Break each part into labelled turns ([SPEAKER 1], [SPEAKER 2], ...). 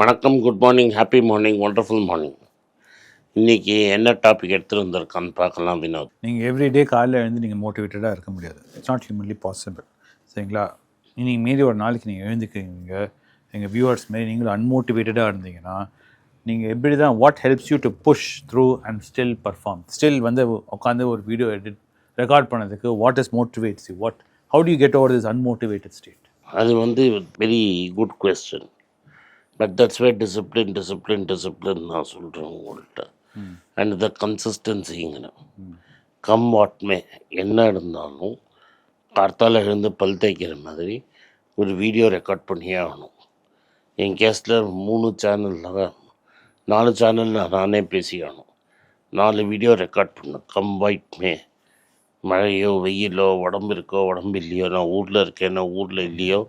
[SPEAKER 1] வணக்கம் good morning happy morning wonderful morning இன்னைக்கு என்ன டாபிக் எடுத்துகிட்டு வந்திருக்கான்னு பார்க்கலாம் வினோத்.
[SPEAKER 2] நீங்கள் எவ்ரிடே காலையில் எழுந்து நீங்கள் மோட்டிவேட்டடாக இருக்க முடியாது. இட்ஸ் நாட் ஹியூமன்லி பாசிபிள் சரிங்களா? நீங்கள் மீறி ஒரு நாளைக்கு நீங்கள் எழுந்துக்கிறீங்க எங்கள் வியூவர்ஸ் மாரி நீங்களும் அன்மோட்டிவேட்டடாக இருந்தீங்கன்னா நீங்கள் எப்படி தான் what helps you to push through and still perform still வந்து உட்காந்து ஒரு வீடியோ எடிட் ரெக்கார்ட் பண்ணதுக்கு what is motivates you what how do you get over this unmotivated state
[SPEAKER 1] அது வந்து very good question but that's way discipline discipline discipline நான் சொல்கிறேன் உங்கள்கிட்ட and the கன்சிஸ்டன்சிங்கன்னு come வாட்மே என்ன இருந்தாலும் கார்த்தால எழுந்து பல் தேய்க்கிற மாதிரி ஒரு வீடியோ ரெக்கார்ட் பண்ணியே ஆகணும். என் கேஸில் மூணு சேனலில் நாலு சேனலில் நானே பேசி ஆகணும். நாலு வீடியோ ரெக்கார்ட் பண்ணேன் கம் வைட் மே மழையோ வெயிலோ உடம்பு இருக்கோ உடம்பு இல்லையோ நான் ஊரில் இருக்கேன் நான் ஊரில் இல்லையோ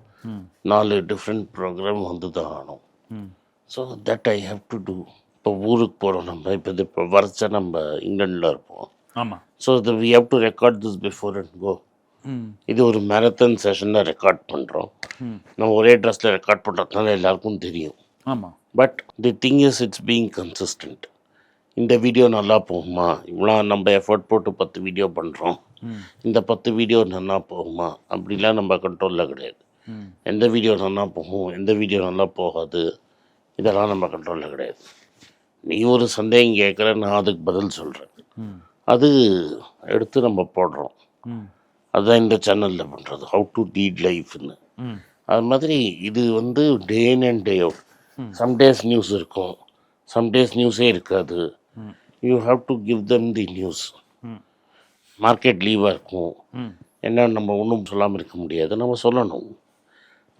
[SPEAKER 1] நாலு டிஃப்ரெண்ட் ப்ரோக்ராம் வந்து தான் ஆகணும். So that I have to do இப்போ ஊருக்கு போகிறோம் நம்ம. இப்போ இது இப்போ வருஷ நம்ம இங்கிலாண்டில் இருப்போம்.
[SPEAKER 2] ஆமாம்
[SPEAKER 1] ஸோ இது we have to record this before and go இது ஒரு மேரத்தான் செஷனில் ரெக்கார்ட் பண்ணுறோம் நம்ம ஒரே ட்ரெஸ்ஸில் ரெக்கார்ட் பண்ணுறதுனால எல்லாருக்கும் தெரியும்.
[SPEAKER 2] ஆமாம்
[SPEAKER 1] but the thing is it's being consistent இந்த வீடியோ நல்லா போகுமா? இவ்வளோ நம்ம எஃபர்ட் போட்டு பத்து வீடியோ பண்ணுறோம் இந்த பத்து வீடியோ நல்லா போகுமா? அப்படிலாம் நம்ம கண்ட்ரோலில் கிடையாது. எந்த வீடியோ நல்லா போகும் எந்த வீடியோ நல்லா போகாது. இதெல்லாம் நம்ம கண்ட்ரோலில் கிடையாது. நீ ஒரு சந்தேகம் கேட்குற நான் அதுக்கு பதில் சொல்கிறேன் அது எடுத்து நம்ம போடுறோம். அதுதான் இந்த சேனலில் பண்ணுறது ஹவு டு லீட் லைஃப்னு அது மாதிரி இது வந்து day in and day out some days news இருக்கும். சம் டேஸ் நியூஸே இருக்காது. You have to give them the news market லீவாக இருக்கும். என்ன நம்ம ஒன்றும் சொல்லாமல் இருக்க முடியாது. நம்ம சொல்லணும்.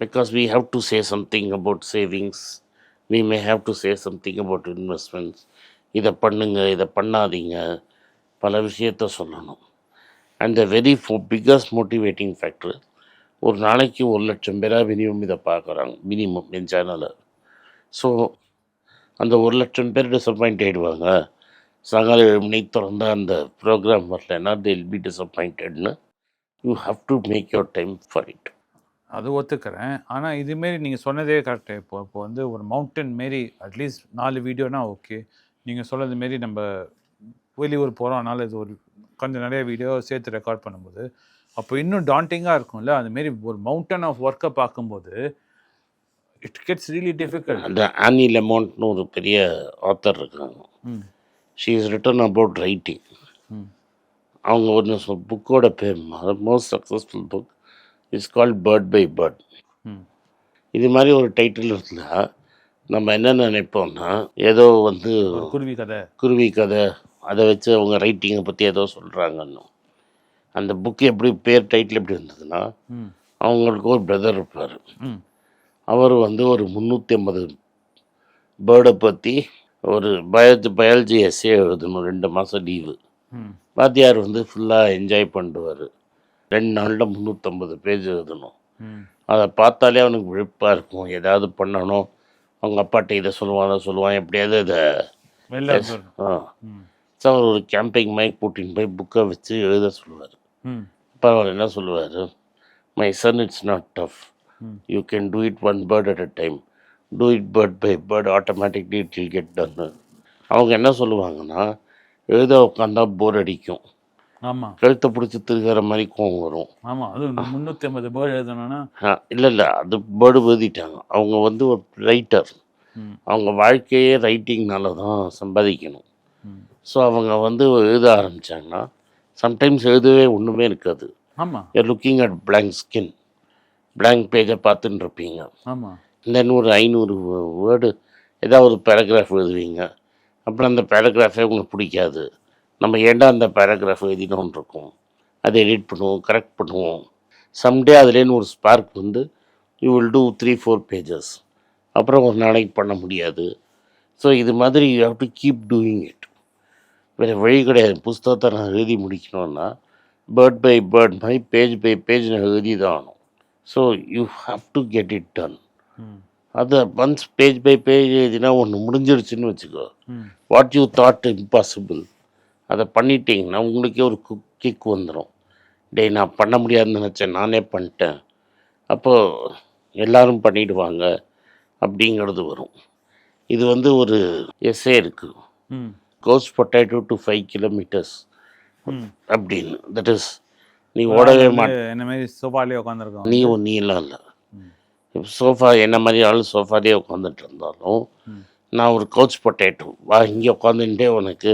[SPEAKER 1] Because we have to say something about savings. We may have to say something about investments. இதை பண்ணுங்க இதை பண்ணாதீங்க. பல விஷயத்த சொல்லணும். And the very biggest motivating factor ஒரு நாளைக்கு ஒரு லட்சம் பேராக மினிமம் இதை பார்க்குறாங்க மினிமம் என் சேனலில் ஸோ அந்த ஒரு லட்சம் பேர் டிசப்பாயிண்ட் ஆகிடுவாங்க சாயங்காலம் ஏழு மணிக்கு திறந்தா அந்த ப்ரோக்ராம் வரலன்னா till be டிசப்பாயிண்டட்னு you have to make your time for it
[SPEAKER 2] அது ஒத்துக்கிறேன். ஆனால் இதுமாரி நீங்கள் சொன்னதே கரெக்டு இப்போ இப்போ வந்து ஒரு மவுண்டன் மாரி அட்லீஸ்ட் நாலு வீடியோனா ஓகே நீங்கள் சொன்னது மாரி நம்ம வெளியூர் போகிறோம் அதனால் இது ஒரு கொஞ்சம் நிறைய வீடியோ சேர்த்து ரெக்கார்ட் பண்ணும்போது அப்போ இன்னும் டாண்டிங்காக இருக்கும்ல? அதுமாரி ஒரு மவுண்டன் ஆஃப் ஒர்க்கை பார்க்கும்போது இட் கெட்ஸ் ரியலி டிஃபிகல்ட்
[SPEAKER 1] அந்த ஆனி லெமோண்ட்னு ஒரு பெரிய ஆத்தர் இருக்காங்க.
[SPEAKER 2] ம்.
[SPEAKER 1] She is written about writing
[SPEAKER 2] ம்.
[SPEAKER 1] அவங்க ஒன்று புக்கோட பேர் most successful book it's called bird by bird. இது மாதிரி ஒரு டைட்டில் இருந்தால் நம்ம என்ன நினைப்போம்னா ஏதோ வந்து
[SPEAKER 2] குருவி கதை.
[SPEAKER 1] குருவி கதை அதை வச்சு அவங்க ரைட்டிங்கை பற்றி ஏதோ சொல்கிறாங்கன்னு அந்த புக்கு எப்படி பேர் டைட்டில் எப்படி வந்ததுன்னா
[SPEAKER 2] ம்.
[SPEAKER 1] அவங்களுக்கு ஒரு பிரதர் இருப்பார். அவர் வந்து ஒரு முந்நூற்றி ஐம்பது பேர்டை பற்றி ஒரு பயாலஜி பயாலஜி எஸ்ஸே எழுதணும் ரெண்டு மாதம் லீவு வாத்தியார் வந்து ஃபுல்லாக என்ஜாய் பண்ணுவார். ரெண்டு நாளில் முந்நூற்றம்பது பேஜ் எழுதணும். அதை பார்த்தாலே அவனுக்கு விழிப்பாக இருக்கும். ஏதாவது பண்ணணும். அவங்க அப்பாட்ட இதை சொல்லுவான் அதை சொல்லுவான். எப்படியாவது இதை ஸோ அவர் ஒரு கேம்பிங் மைக் கூட்டின்னு போய் புக்கை வச்சு எழுத சொல்லுவார். அப்போ அவர் என்ன சொல்லுவார்? My son it's not tough. You can do it one bird at a time do it bird by bird automatically it will get டன்னு அவங்க என்ன சொல்லுவாங்கன்னா எழுத உட்காந்தா போர் அடிக்கும்.
[SPEAKER 2] ஆமாம்
[SPEAKER 1] கழுத்தை பிடிச்சி திருகிற மாதிரி கோவம் வரும்.
[SPEAKER 2] ஆமாம் அதுவும் முந்நூற்றி ஐம்பது பேர் எழுதணும்னா
[SPEAKER 1] இல்லை இல்லை அது பேர்டு எழுதிட்டாங்க அவங்க வந்து ஒரு ரைட்டர் அவங்க வாழ்க்கையே ரைட்டிங்னால தான் சம்பாதிக்கணும். ஸோ அவங்க வந்து எழுத ஆரம்பித்தாங்கன்னா சம்டைம்ஸ் எழுதவே ஒன்றுமே இருக்காது.
[SPEAKER 2] ஆமாம்
[SPEAKER 1] you're looking at blank skin blank பேஜை பார்த்துட்டு இருப்பீங்க
[SPEAKER 2] ஆமாம்
[SPEAKER 1] தென் ஒரு ஐநூறு வேர்டு ஏதாவது ஒரு பேராகிராஃப் எழுதுவீங்க. அப்புறம் அந்த பேராகிராஃபே உங்களுக்கு பிடிக்காது. நம்ம ஏன்டா அந்த பேராகிராஃப் எழுதினோன்னு இருக்கும் அதை எடிட் பண்ணுவோம் கரெக்ட் பண்ணுவோம். சம்டே அதுலேன்னு ஒரு ஸ்பார்க் வந்து you will two three four pages அப்புறம் ஒரு நாளைக்கு பண்ண முடியாது. ஸோ இது மாதிரி you have to keep doing it வேறு வழி கிடையாது. புஸ்தகத்தை நான் எழுதி முடிக்கணும்னா பேர்ட் பை பேர்ட் மாதிரி பேஜ் பை பேஜ் நான் எழுதி தான் ஆகணும். So you have to get it done அதை ஒன்ஸ் பேஜ் பை பேஜ் எழுதினா ஒன்று முடிஞ்சிருச்சுன்னு வச்சுக்கோ. வாட் யூ தாட் இம்பாசிபிள் அதை பண்ணிட்டீங்கன்னா உங்களுக்கே ஒரு கிக் வந்துடும் டேய் நான் பண்ண முடியாதுன்னு நினச்சேன் நானே பண்ணிட்டேன். அப்போது எல்லாரும் பண்ணிடுவாங்க அப்படிங்கிறது வரும். இது வந்து ஒரு எஸ்ஏ இருக்குது couch potato to five kilometers அப்படின்னு. தட் இஸ் நீ ஓடவே மாட்ட
[SPEAKER 2] என்ன மாதிரி சோஃபாலே உட்காந்துருக்கோம்
[SPEAKER 1] நீ நீலாம் இல்லை. சோஃபா என்ன மாதிரி ஆள் சோஃபாலே உட்காந்துட்டு இருந்தாலும் நான் ஒரு கோச் பொட்டேட்டோ வா இங்கே உட்காந்துட்டே உனக்கு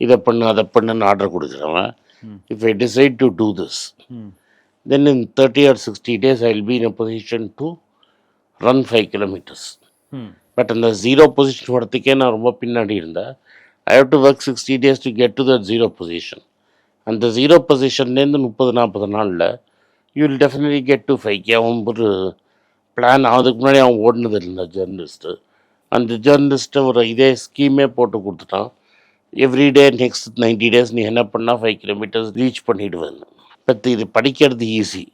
[SPEAKER 1] இதை பண்ணு அதை பண்ணுன்னு order கொடுக்குறவன். If I decide to do this then in thirty or sixty days I will be in a position to run five kilometers but அந்த ஜீரோ பொசிஷன் வரத்துக்கே நான் ரொம்ப பின்னாடி இருந்தேன். I have to work sixty days to get to that zero position அந்த zero பொசிஷன்லேருந்து முப்பது நாற்பது நாளில் you will definitely get to five அவன் ஒரு பிளான் அதுக்கு முன்னாடி அவன் ஓடினது இல்லை ஜேர்னலிஸ்ட்டு அந்த ஜேர்னலிஸ்ட்டை ஒரு இதே ஸ்கீமே போட்டு கொடுத்துட்டான். எவ்ரிடே நெக்ஸ்ட் நைன்டி டேஸ் நீ என்ன பண்ணால் ஃபைவ் கிலோமீட்டர்ஸ் ரீச் பண்ணிவிடுவேன் பட் இது படிக்கிறது ஈஸி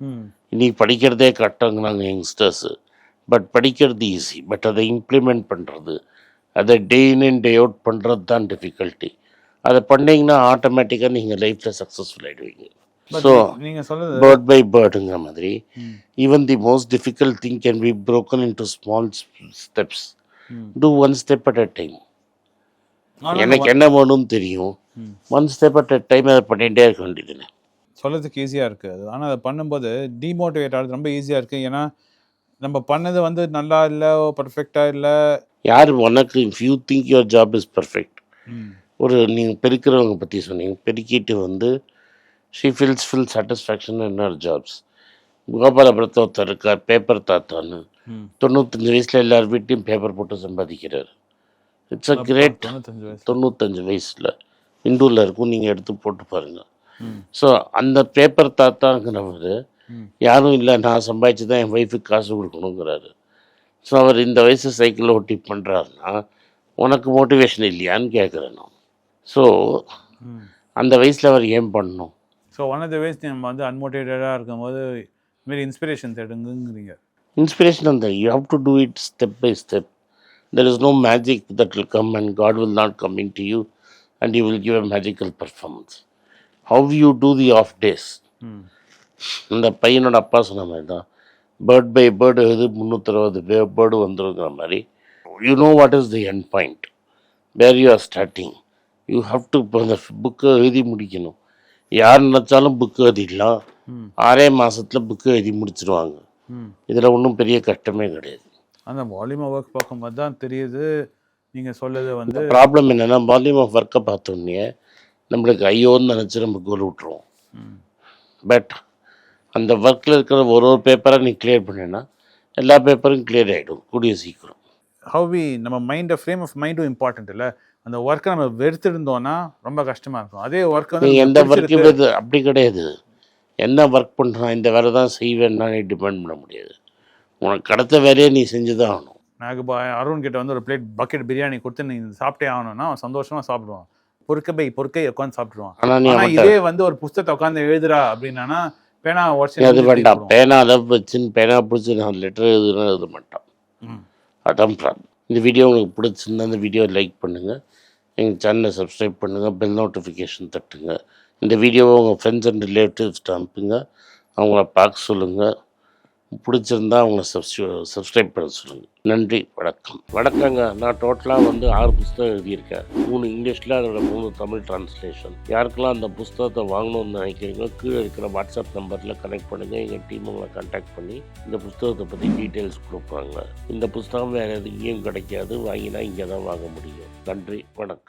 [SPEAKER 2] ம்
[SPEAKER 1] இன்னைக்கு படிக்கிறதே கட்டங்கிறாங்க யங்ஸ்டர்ஸு பட் படிக்கிறது ஈஸி பட் அதை இம்ப்ளிமெண்ட் பண்ணுறது அதை டே இன் அண்ட் டே அவுட் பண்ணுறது தான் டிஃபிகல்ட்டி அதை பண்ணீங்கன்னா ஆட்டோமேட்டிக்காக நீங்கள் லைஃப்பில் சக்ஸஸ்ஃபுல் ஆகிடுவீங்க ஸோ பேர்ட் பை பேர்டுங்கிற மாதிரி. Even the most difficult thing can be broken into small steps. Do one step at a time எனக்கு என்ன வேணும்னு தெரியும். ஒன் ஸ்டெப் அட் டைம் அதை பண்ணிகிட்டே இருக்க வேண்டியதுன்னு
[SPEAKER 2] சொல்றதுக்கு ஈஸியாக இருக்குது அது ஆனால் அதை பண்ணும்போது டிமோட்டிவேட் ஆகிறது ரொம்ப ஈஸியாக இருக்குது ஏன்னா நம்ம பண்ணது வந்து நல்லா இல்லை பர்ஃபெக்டாக இல்லை.
[SPEAKER 1] யார் உனக்கு if you think your job is perfect ஒரு நீங்கள் பெருக்கிறவங்க பற்றி சொன்னீங்க. பெருக்கிட்டு வந்து she feels full satisfaction her jobs கோபாலபுரத்தில் ஒருத்தர் இருக்கார் பேப்பர் தாத்தான்னு. தொண்ணூத்தஞ்சு வயசில் எல்லார் வீட்டையும் பேப்பர் போட்டு சம்பாதிக்கிறார். இட்ஸ் அ கிரேட்
[SPEAKER 2] தொண்ணூத்தஞ்சு வயசு.
[SPEAKER 1] தொண்ணூத்தஞ்சு வயசில். இண்டூரில் இருக்கும் நீங்கள் எடுத்து போட்டு பாருங்கள். ஸோ அந்த பேப்பர் தாத்தாங்கிறவர். யாரும் இல்லை நான் சம்பாதிச்சு தான் என் ஒய்ஃபுக்கு காசு கொடுக்கணுங்கிறாரு. ஸோ அவர் இந்த வயசு சைக்கிள் ஓட்டி பண்ணுறாருன்னா உனக்கு மோட்டிவேஷன் இல்லையான்னு கேட்குறேன் நான். ஸோ அந்த வயசில் அவர் ஏன் பண்ணணும்?
[SPEAKER 2] So one of the ways நம்ம வந்து அன்மோட்டிவேட்டடாக இருக்கும்போது இதுமாரி இன்ஸ்பிரேஷன் தேடுங்கிறீங்க
[SPEAKER 1] இன்ஸ்பிரேஷன் அந்த you have to do it step by step is no magic that will come and God will not into you and you will give a magical performance how you do the of days
[SPEAKER 2] ம்
[SPEAKER 1] இந்த பையனோட அப்பா சொன்ன மாதிரி தான். Bird by bird இது முந்நூற்றறுபது bird வந்துருங்கிற மாதிரி. You know what is the end point where you are starting you have to இப்போ அந்த புக்கை எழுதி முடிக்கணும். யார் நினச்சாலும் புக்கு எழுதிடலாம்.
[SPEAKER 2] ம்
[SPEAKER 1] ஆறே மாதத்தில் புக்கு எழுதி முடிச்சிருவாங்க.
[SPEAKER 2] ம்
[SPEAKER 1] இதில் ஒன்றும் பெரிய கஷ்டமே கிடையாது.
[SPEAKER 2] அந்த வால்யூம் ஒர்க் பார்க்கும்போது தான் தெரியுது. நீங்கள் சொல்லது வந்து
[SPEAKER 1] ப்ராப்ளம் என்னென்னா வால்யூம் ஆஃப் ஒர்க்கை பார்த்தோன்னே நம்மளுக்கு ஐயோன்னு நினச்சி நம்ம கோல் விட்ருவோம்
[SPEAKER 2] ம்.
[SPEAKER 1] பட் அந்த ஒர்க்கில் இருக்கிற ஒரு ஒரு பேப்பரை நீ கிளியர் பண்ணினா எல்லா பேப்பரும் கிளியர் ஆகிடும் கூடிய சீக்கிரம்.
[SPEAKER 2] ஹவ் வி நம்ம மைண்டை ஃப்ரேம் ஆஃப் மைண்டும் இம்பார்ட்டன்ட் இல்லை. அந்த ஒர்க்கை நம்ம வெறுத்திருந்தோம்னா ரொம்ப கஷ்டமாக இருக்கும். அதே ஒர்க் வந்து
[SPEAKER 1] எந்த ஒர்க்கு. அப்படி கிடையாது. என்ன ஒர்க் பண்ணுறான் இந்த வேலை தான் செய்வேன்னா டிபெண்ட் பண்ண முடியாது. உனக்கு கிடைத்த வேலையை நீ செஞ்சு தான் ஆகணும்.
[SPEAKER 2] எனக்கு இப்போ அருண் கிட்ட வந்து ஒரு பிளேட் பக்கெட் பிரியாணி கொடுத்து நீ சாப்பிட்டே ஆகணும்னா அவன் சந்தோஷமா சாப்பிடுவான். பொறுக்க பை பொறுக்கை உட்காந்து சாப்பிடுவான்
[SPEAKER 1] ஆனால்
[SPEAKER 2] இதே வந்து ஒரு புஸ்தகத்தை உட்காந்து எழுதுறா அப்படின்னா பேனா உடச்சி
[SPEAKER 1] அது வேண்டாம். பேனா அதை வச்சுன்னு பேனா பிடிச்சி நான் லெட்டர் எழுதுனா எழுத மாட்டான். அதான் ப்ராப்ளம் இந்த வீடியோ உங்களுக்கு பிடிச்சிருந்தா இந்த வீடியோ லைக் பண்ணுங்கள் எங்கள் சேனலை சப்ஸ்கிரைப் பண்ணுங்கள் பெல் நோட்டிஃபிகேஷன் தட்டுங்க. இந்த வீடியோவை உங்கள் ஃப்ரெண்ட்ஸ் அண்ட் ரிலேட்டிவ்ஸ்ட்டு அனுப்புங்க. அவங்கள பார்க்க சொல்லுங்கள் பிடிச்சிருந்தா அவங்கள சப்ஸ்கிரை சப்ஸ்கிரைப் பண்ண சொல்லுங்கள் நன்றி வணக்கம். வணக்கங்க. நான் டோட்டலாக வந்து ஆறு புஸ்தகம் எழுதியிருக்கேன். மூணு இங்கிலீஷில் அதோட மூணு தமிழ் டிரான்ஸ்லேஷன் யாருக்கெல்லாம் அந்த புஸ்தகத்தை வாங்கணும்னு நினைக்கிறீங்களோ கீழே இருக்கிற வாட்ஸ்அப் நம்பரில் கனெக்ட் பண்ணுங்கள் எங்கள் டீம் உங்களை கான்டாக்ட் பண்ணி இந்த புஸ்தகத்தை பற்றி டீட்டெயில்ஸ் கொடுப்பாங்க. இந்த புஸ்தகம் வேறு எங்கேயும் கிடைக்காது. வாங்கினா இங்கே தான் வாங்க முடியும். நன்றி வணக்கம்.